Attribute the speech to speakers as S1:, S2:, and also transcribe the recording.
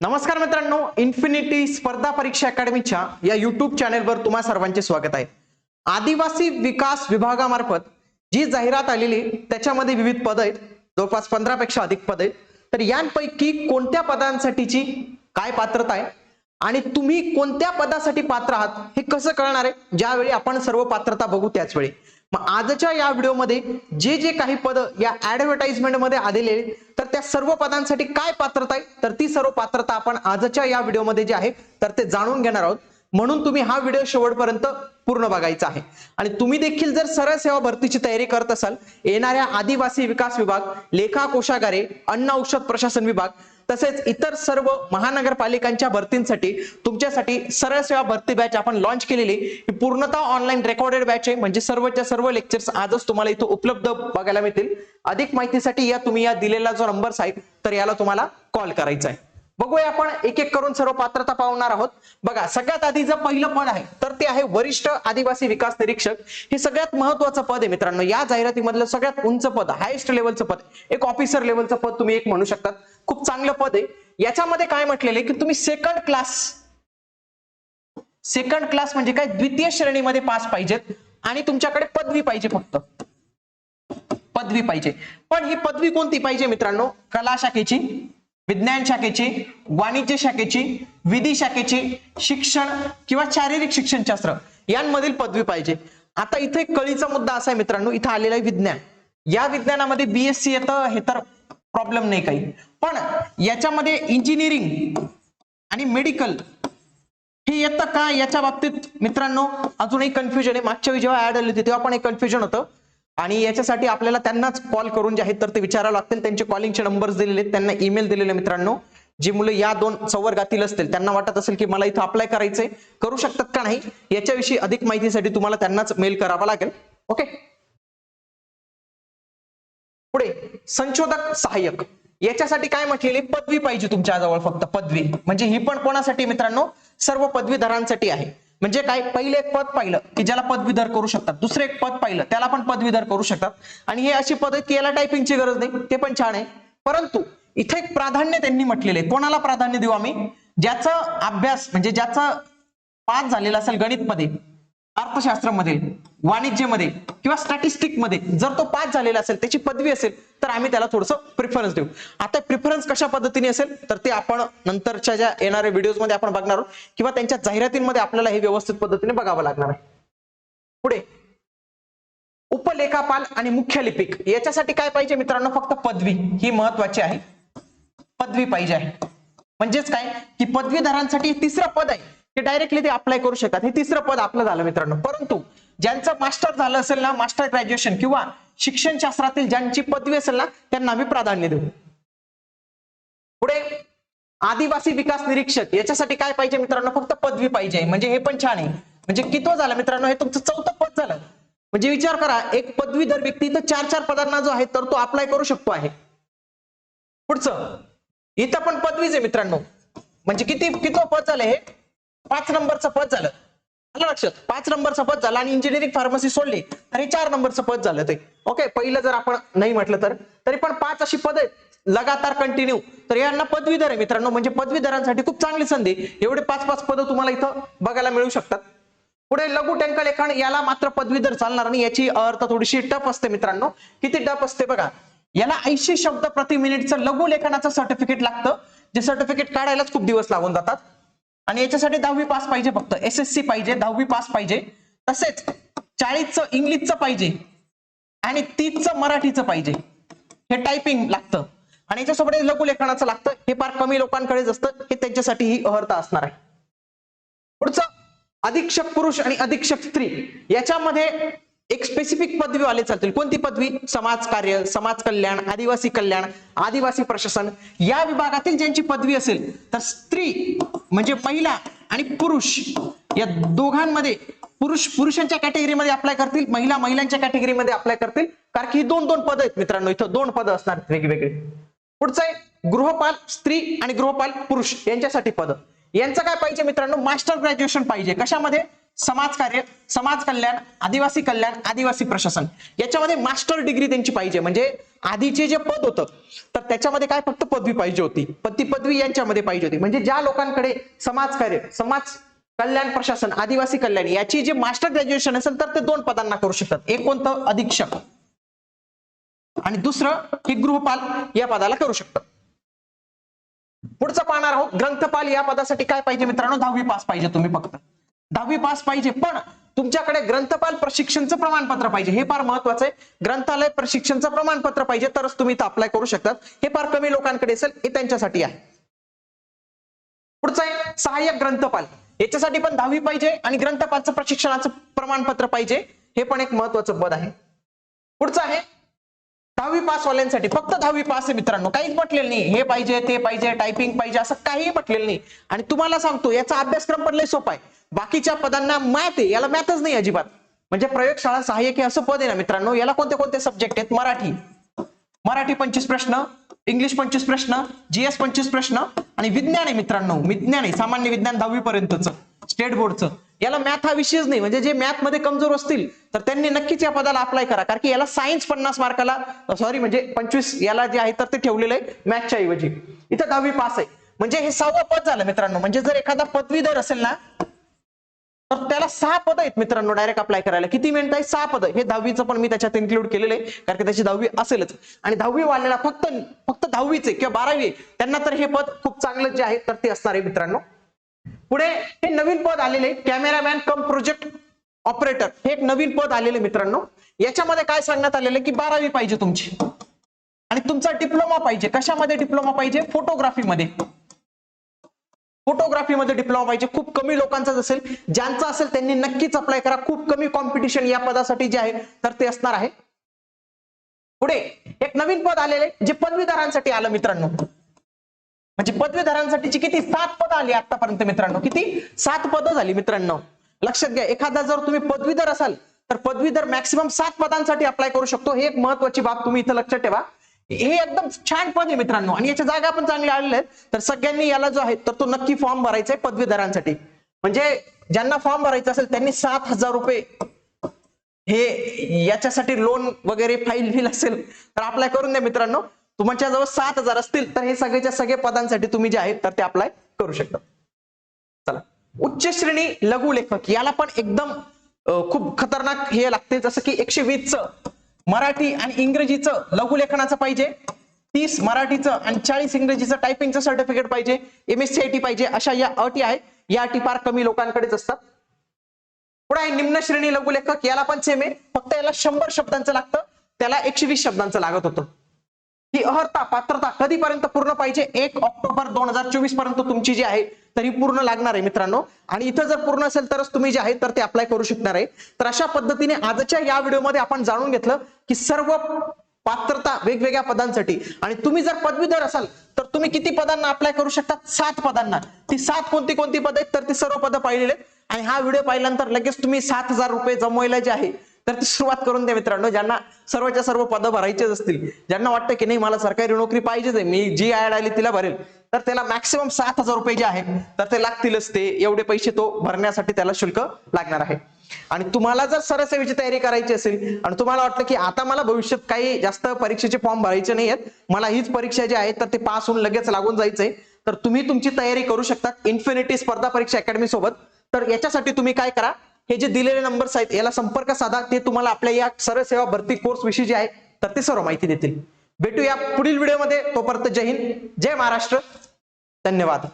S1: नमस्कार मित्रांनो इन्फिनिटी स्पर्धा परीक्षा अकॅडमीच्या या युट्यूब चॅनेलवर तुम्हा सर्वांचे स्वागत आहे. आदिवासी विकास विभागामार्फत जी जाहिरात आलेली आहे, त्याच्यामध्ये विविध पद आहेत. जवळपास पंधरा पेक्षा अधिक पद आहेत. तर यांपैकी कोणत्या पदांसाठीची काय पात्रता आहे? आणि तुम्ही कोणत्या पदासाठी पात्र आहात हे कसं कळणार आहे? ज्यावेळी आपण सर्व पात्रता बघू त्याच वेळी मग आजच्या या व्हिडिओमध्ये जे जे काही पद या ऍडव्हर्टाइजमेंटमध्ये आलेले आहेत, तर त्या सर्व पदांसाठी काय पात्रता आहे? तर ती सर्व पात्रता आपण आजच्या या व्हिडिओमध्ये जे आहे तर ते जाणून घेणार आहोत. म्हणून तुम्ही हा व्हिडिओ शेवटपर्यंत पूर्ण बघायचा आहे. आणि तुम्ही देखील जर सरळ सेवा भरतीची तयारी करत असाल येणाऱ्या आदिवासी विकास विभाग लेखा कोशागारे अन्न औषध प्रशासन विभाग तसेच इतर सर्व महानगरपालिकांच्या भरतींसाठी तुमच्यासाठी सरळ सेवा भरती बॅच आपण लॉन्च केलेली ही पूर्णतः ऑनलाईन रेकॉर्डेड बॅच आहे. म्हणजे सर्वच्या सर्व लेक्चर्स आजच तुम्हाला इथं उपलब्ध बघायला मिळतील. अधिक माहितीसाठी या तुम्ही या दिलेला जो नंबर आहे तर याला तुम्हाला कॉल करायचा आहे. बघूया आपण एक एक करून सर्व पात्रता पाहणार आहोत. बघा सगळ्यात आधी जर पहिलं पद आहे तर ते आहे वरिष्ठ आदिवासी विकास निरीक्षक. हे सगळ्यात महत्वाचं पद आहे मित्रांनो. या जाहिरातीमधलं सगळ्यात उंच पद हायेस्ट लेवलचं पद एक ऑफिसर लेवलचं पद तुम्ही एक म्हणू शकतात. खूप चांगलं पद आहे. याच्यामध्ये काय म्हटलेलं आहे की तुम्ही सेकंड क्लास सेकंड क्लास म्हणजे काय? द्वितीय श्रेणीमध्ये पास पाहिजेत आणि तुमच्याकडे पदवी पाहिजे फक्त. पदवी पाहिजे. पण ही पदवी कोणती पाहिजे मित्रांनो? कला शाखेची. विज्ञान शाखेची वाणिज्य शाखेची विधी शाखेची शिक्षण किंवा शारीरिक शिक्षणशास्त्र यांमधील पदवी पाहिजे. आता इथे कळीचा मुद्दा असा आहे मित्रांनो इथं आलेला आहे विज्ञान. या विज्ञानामध्ये बीएससी येतं हे तर प्रॉब्लेम नाही काही. पण याच्यामध्ये इंजिनिअरिंग आणि मेडिकल हे येतं का? याच्या बाबतीत मित्रांनो अजूनही कन्फ्युजन आहे. मागच्या वेळी जेव्हा ऍड आली होती तेव्हा पण एक कन्फ्युजन होतं. आणि याच्यासाठी आपल्याला त्यांनाच कॉल करून जे आहेत तर ते विचारावं लागतील. त्यांचे कॉलिंगचे नंबर्स दिलेले आहेत त्यांना ईमेल दिलेले मित्रांनो. जी मुलं या दोन संवर्गातील असतील त्यांना वाटत असेल की मला इथं अप्लाय करायचंय. करू शकतात का नाही? याच्याविषयी अधिक माहितीसाठी तुम्हाला त्यांनाच मेल करावा लागेल. ओके पुढे संशोधक सहाय्यक. याच्यासाठी काय म्हटलेली? पदवी पाहिजे तुमच्याजवळ फक्त पदवी. म्हणजे ही पण कोणासाठी मित्रांनो? सर्व पदवीधरांसाठी आहे. म्हणजे काय? पहिले एक पद पाहिलं की ज्याला पदवीधर करू शकतात. दुसरे एक पद पाहिलं त्याला पण पदवीधर करू शकतात. आणि हे अशी पद आहेत की याला टायपिंगची गरज नाही ते पण छान आहे. परंतु इथे एक प्राधान्य त्यांनी म्हटलेले आहे. कोणाला प्राधान्य देऊ आम्ही? ज्याचा अभ्यास म्हणजे ज्याचा पास झालेला असेल गणित मध्ये अर्थशास्त्रामध्ये वाणिज्यमध्ये किंवा स्टॅटिस्टिकमध्ये जर तो पास झालेला असेल त्याची पदवी असेल तर आम्ही त्याला थोडस प्रिफरन्स देऊ. आता प्रिफरन्स कशा पद्धतीने असेल तर ते आपण नंतरच्या ज्या येणाऱ्या व्हिडिओजमध्ये आपण बघणार आहोत किंवा त्यांच्या जाहिरातींमध्ये आपल्याला हे व्यवस्थित पद्धतीने बघावं लागणार आहे. पुढे. उपलेखापाल आणि मुख्य लिपिक. याच्यासाठी काय पाहिजे मित्रांनो? फक्त पदवी. ही महत्वाची आहे. पदवी पाहिजे आहे. म्हणजेच काय? की पदवीधरांसाठी तिसरं पद आहे. ते डायरेक्टली ते अप्लाय करू शकतात. हे तिसरं पद आपलं झालं मित्रांनो. परंतु ज्यांचं मास्टर झालं असेल ना मास्टर ग्रॅज्युएशन किंवा शिक्षण शास्त्रातील ज्यांची पदवी असेल ना त्यांना आम्ही प्राधान्य देऊ. पुढे आदिवासी विकास निरीक्षक याच्यासाठी काय पाहिजे मित्रांनो? फक्त पदवी पाहिजे. म्हणजे हे पण छान आहे. म्हणजे किती झालं मित्रांनो? हे तुमचं चौथं पद झालं. म्हणजे विचार करा एक पदवीधर व्यक्ती तर चार चार पदांना जो आहे तर तो अप्लाय करू शकतो आहे. पुढचं इथं पण पदवीच आहे मित्रांनो. म्हणजे किती कितव पद झालं हे? पाच नंबरचं पद झालं. आलं लक्षात? पाच नंबरचं पद झालं आणि इंजिनिअरिंग फार्मसी सोडली. तरी चार नंबरचं पद झालं ते. ओके पहिलं जर आपण नाही म्हटलं तर तरी पण पाच अशी पद आहेत. लगातार कंटिन्यू तर यांना पदवीधर आहे मित्रांनो. म्हणजे पदवीधरांसाठी खूप चांगली संधी एवढे पाच पाच पदं तुम्हाला इथं बघायला मिळू शकतात. पुढे लघु टंकलेखन याला मात्र पदवीधर चालणार नाही याची अर्थ थोडीशी टफ असते मित्रांनो. किती टफ असते बघा. याला ऐंशी शब्द प्रति मिनिटचं लघु लेखनाचं सर्टिफिकेट लागतं. जे सर्टिफिकेट काढायलाच खूप दिवस लागून जातात. आणि याच्यासाठी दहावी पास पाहिजे फक्त. एस एस सी पाहिजे दहावी पास पाहिजे. तसेच चाळीसचं इंग्लिशचं पाहिजे. आणि तीसचं मराठीचं पाहिजे. हे टायपिंग लागतं. आणि याच्यासोबत लघु लेखनाचं लागतं. हे फार कमी लोकांकडेच असतं. हे त्यांच्यासाठी ही अहर्ता असणार आहे. पुढचं अधीक्षक पुरुष आणि अधीक्षक स्त्री. याच्यामध्ये एक स्पेसिफिक पदवीवाले चालतील. कोणती पदवी? समाज कार्य समाज कल्याण आदिवासी कल्याण आदिवासी प्रशासन. या विभागातील ज्यांची पदवी असेल तर स्त्री म्हणजे महिला आणि पुरुष या दोघांमध्ये पुरुष पुरुषांच्या कॅटेगरीमध्ये अप्लाय करतील महिला महिलांच्या कॅटेगरीमध्ये अप्लाय करतील. कारण की ही दोन दोन पद आहेत मित्रांनो. इथं दोन पद असणार वेगवेगळे. पुढचं आहे गृहपाल स्त्री आणि गृहपाल पुरुष यांच्यासाठी पद. यांचं काय पाहिजे मित्रांनो? मास्टर ग्रॅज्युएशन पाहिजे. कशामध्ये? समाजकार्य समाज कल्याण आदिवासी कल्याण आदिवासी प्रशासन. याच्यामध्ये मास्टर डिग्री त्यांची पाहिजे. म्हणजे आधीचे जे पद होतं तर त्याच्यामध्ये काय फक्त पदवी पाहिजे होती. पण ती पदवी यांच्यामध्ये पाहिजे होती. म्हणजे ज्या लोकांकडे समाजकार्य समाज कल्याण प्रशासन आदिवासी कल्याण याची जे मास्टर ग्रॅज्युएशन असेल तर ते दोन पदांना करू शकतात. एक कोणतं? अधीक्षक. आणि दुसरं हे गृहपाल या पदाला करू शकतात. पुढचं पाहणार आहोत. ग्रंथपाल या पदासाठी काय पाहिजे मित्रांनो? दहावी पास पाहिजे तुम्ही फक्त. दहावी पास पाहिजे पण तुमच्याकडे ग्रंथपाल प्रशिक्षणचं प्रमाणपत्र पाहिजे. हे फार महत्वाचं आहे. ग्रंथालय प्रशिक्षणचं प्रमाणपत्र पाहिजे तरच तुम्ही इथं अप्लाय करू शकतात. हे फार कमी लोकांकडे असेल हे त्यांच्यासाठी आहे. पुढचं आहे सहाय्यक ग्रंथपाल. याच्यासाठी पण दहावी पाहिजे आणि ग्रंथपालचं प्रशिक्षणाचं प्रमाणपत्र पाहिजे. हे पण एक महत्वाचं पद आहे. पुढचं आहे दहावी पास वाल्यांसाठी फक्त दहावी पास आहे मित्रांनो. काहीच म्हटलेलं नाही. हे पाहिजे ते पाहिजे टायपिंग पाहिजे असं काहीही म्हटलेलं नाही. आणि तुम्हाला सांगतो याचा अभ्यासक्रम पण लय सोपा आहे. बाकीच्या पदांना मॅथ आहे याला मॅथच नाही अजिबात. म्हणजे प्रयोगशाळा सहाय्यक हे असं पद आहे ना मित्रांनो याला कोणते कोणते सब्जेक्ट आहेत? मराठी. मराठी पंचवीस प्रश्न इंग्लिश पंचवीस प्रश्न जीएस पंचवीस प्रश्न आणि विज्ञान आहे मित्रांनो. विज्ञान आहे सामान्य विज्ञान दहावी पर्यंतच स्टेट बोर्डचं याला मॅथ हा विषयच नाही. म्हणजे जे मॅथमध्ये कमजोर असतील तर त्यांनी नक्कीच या पदाला अप्लाय करा. कारण की याला सायन्स पन्नास मार्काला सॉरी म्हणजे पंचवीस याला जे आहे तर ते ठेवलेलं आहे मॅथच्या ऐवजी. इथं दहावी पास आहे. म्हणजे हे सहावं पद झालं मित्रांनो. म्हणजे जर एखादा पदवीधर असेल ना तर त्याला सहा पद आहेत मित्रांनो डायरेक्ट अप्लाय करायला. किती मिनिट आहे? सहा पद. हे दहावीचं पण मी त्याच्यात इन्क्लूड केलेलं आहे कारण की त्याची दहावी असेलच. आणि दहावी वाढलेला फक्त फक्त दहावीचे किंवा बारावी त्यांना तर हे पद खूप चांगलं जे आहे तर ते असणार आहे मित्रांनो. पुढे हे नवीन पद आलेले आहे कॅमेरामॅन कम प्रोजेक्ट ऑपरेटर हे एक नवीन पद आलेले मित्रांनो. याच्यामध्ये काय सांगण्यात आलेलं आहे की बारावी पाहिजे तुमची. आणि तुमचा डिप्लोमा पाहिजे. कशामध्ये डिप्लोमा पाहिजे? फोटोग्राफीमध्ये फोटोग्राफीमध्ये डिप्लोमा पाहिजे. खूप कमी लोकांचाच असेल. ज्यांचा असेल त्यांनी नक्कीच अप्लाय करा. खूप कमी कॉम्पिटिशन या पदासाठी जे आहे तर ते असणार आहे. पुढे एक नवीन पद आलेले जे पदवीधरांसाठी आलं मित्रांनो. म्हणजे पदवीधरांसाठीची किती? सात पद आली आतापर्यंत मित्रांनो. किती? सात पदं झाली मित्रांनो. लक्षात घ्या एखादा जर तुम्ही पदवीधर असाल तर पदवीधर मॅक्सिमम सात पदांसाठी अप्लाय करू शकतो. हे एक महत्वाची बाब तुम्ही इथं लक्षात ठेवा. हे एकदम छान पद आहे मित्रांनो. आणि याच्या जागा पण चांगल्या आलेल्या आहेत. तर सगळ्यांनी याला जो आहे तर तो नक्की फॉर्म भरायचा आहे पदवीधरांसाठी. म्हणजे ज्यांना फॉर्म भरायचा असेल त्यांनी सात हजार रुपये हे याच्यासाठी लोन वगैरे फाईल फिल असेल तर अप्लाय करून द्या मित्रांनो. तुमच्या जवळ सात हजार असतील तर हे सगळेच्या सगळे पदांसाठी तुम्ही जे आहेत तर ते अप्लाय करू शकता. चला. उच्च श्रेणी लघु लेखक याला पण एकदम खूप खतरनाक हे लागते जसं की एकशे वीसचं मराठी आणि इंग्रजीचं लघुलेखनाचं पाहिजे तीस मराठीचं आणि चाळीस इंग्रजीचं टायपिंगचं सर्टिफिकेट पाहिजे M S C I T पाहिजे अशा या अटी आहेत. या अटी फार कमी लोकांकडेच असतात. पुढे आहे निम्न श्रेणी लघुलेखक याला पण सेम आहे. फक्त याला शंभर शब्दांचं लागतं त्याला एकशे वीस शब्दांचं लागत होतं. ही अहर्ता पात्रता कधीपर्यंत पूर्ण पाहिजे? एक ऑक्टोबर दोन हजार चोवीसपर्यंत तुमची जी आहे तरी पूर्ण लागणार आहे मित्रांनो. आणि इथं जर पूर्ण असेल तरच तुम्ही जे आहे तर ते अप्लाय करू शकणार आहे. तर अशा पद्धतीने आजच्या या व्हिडिओमध्ये आपण जाणून घेतलं की सर्व पात्रता वेगवेगळ्या पदांसाठी. आणि तुम्ही जर पदवीधर असाल तर तुम्ही किती पदांना अप्लाय करू शकता सात पदांना. ती सात कोणती कोणती पद आहेत? तर ती सर्व पदं पाहिलेले आहेत. आणि हा व्हिडिओ पाहिल्यानंतर लगेच तुम्ही सात हजार रुपये जमवायला जे आहे तर ती सुरुवात करून द्या मित्रांनो. ज्यांना सर्वच्या सर्व पदं भरायचेच असतील ज्यांना वाटतं की नाही मला सरकारी नोकरी पाहिजेच आहे मी जी ऍड आली तिला भरेल तर त्याला मॅक्सिमम सात हजार रुपये जे आहे तर ते लागतीलच ते. एवढे पैसे तो भरण्यासाठी त्याला शुल्क लागणार आहे. आणि तुम्हाला जर सरसेवेची तयारी करायची असेल आणि तुम्हाला वाटलं की आता मला भविष्यात काही जास्त परीक्षेचे फॉर्म भरायचे नाही आहेत मला हीच परीक्षा जी आहे तर ते पास होऊन लगेच लागून जायचंय तर तुम्ही तुमची तयारी करू शकता. इन्फिनिटी स्पर्धा परीक्षा अकॅडमी सोबत. तर याच्यासाठी तुम्ही काय करा हे जे दिलेले नंबर्स आहेत याला संपर्क साधा. ते तुम्हाला आपल्या या सरळ सेवा भरती कोर्स विषयी जे आहे तर ते सर्व माहिती देतील. भेटूया पुढील व्हिडिओमध्ये तोपर्यंत जय हिंद जय महाराष्ट्र. धन्यवाद.